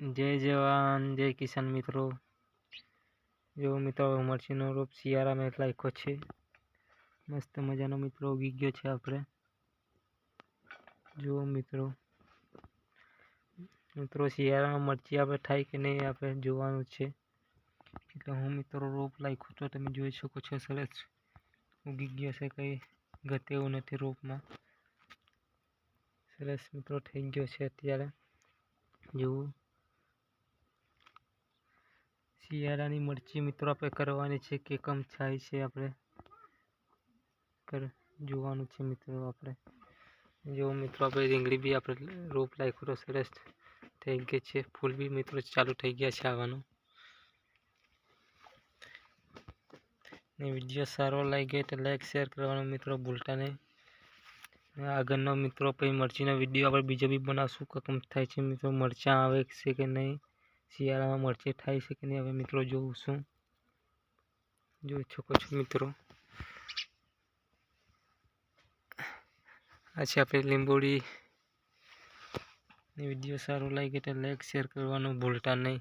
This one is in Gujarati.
જય જવાન, જય કિસાન મિત્રો. જો મિત્રો મરચીનો રોપ શિયાળામાં એટલા લાખ્યો છે. મસ્ત મજાનો મિત્રો ઉગી ગયો છે આપણે. જુઓ મિત્રો મિત્રો શિયાળામાં મરચી આપણે થાય કે નહીં આપણે જોવાનું છે. એટલે હું મિત્રો રોપ લાખ્યો તો તમે જોઈ શકો છો સરસ. ઉગી ગયો છે કંઈ ઘટે એવું નથી રોપમાં. સરસ મિત્રો થઈ ગયો છે અત્યારે. જુઓ. શિયાળાની મરચી મિત્રો આપણે કરવાની છે કે કમ થાય છે આપણે. કર, જોવાનું છે મિત્રો આપણે. જો મિત્રો આપણે રીંગણી બી આપણે રોપ લાખ્યો સરસ થઈ ગઈ છે. ફૂલ બી મિત્રો ચાલુ થઈ ગયા છે આવવાનું. ને વીડિયો સારો લાગ્યો તો લાઈક શેર કરવાનો મિત્રો ભૂલતા નહીં. આગળનો મિત્રો પછી મરચીનો વીડિયો આપણે બીજો બી બનાવશું કમ થાય છે મિત્રો. મરચાં આવે છે કે નહીં? શિયાળામાં મરચી થાય છે કે નહીં હવે મિત્રો જોઉં છું. જોઈ શકો છો મિત્રો. આ છે આપણે લીંબોડી. વીડિયો સારો લાગે તો લાઈક શેર કરવાનું ભૂલતા નહીં.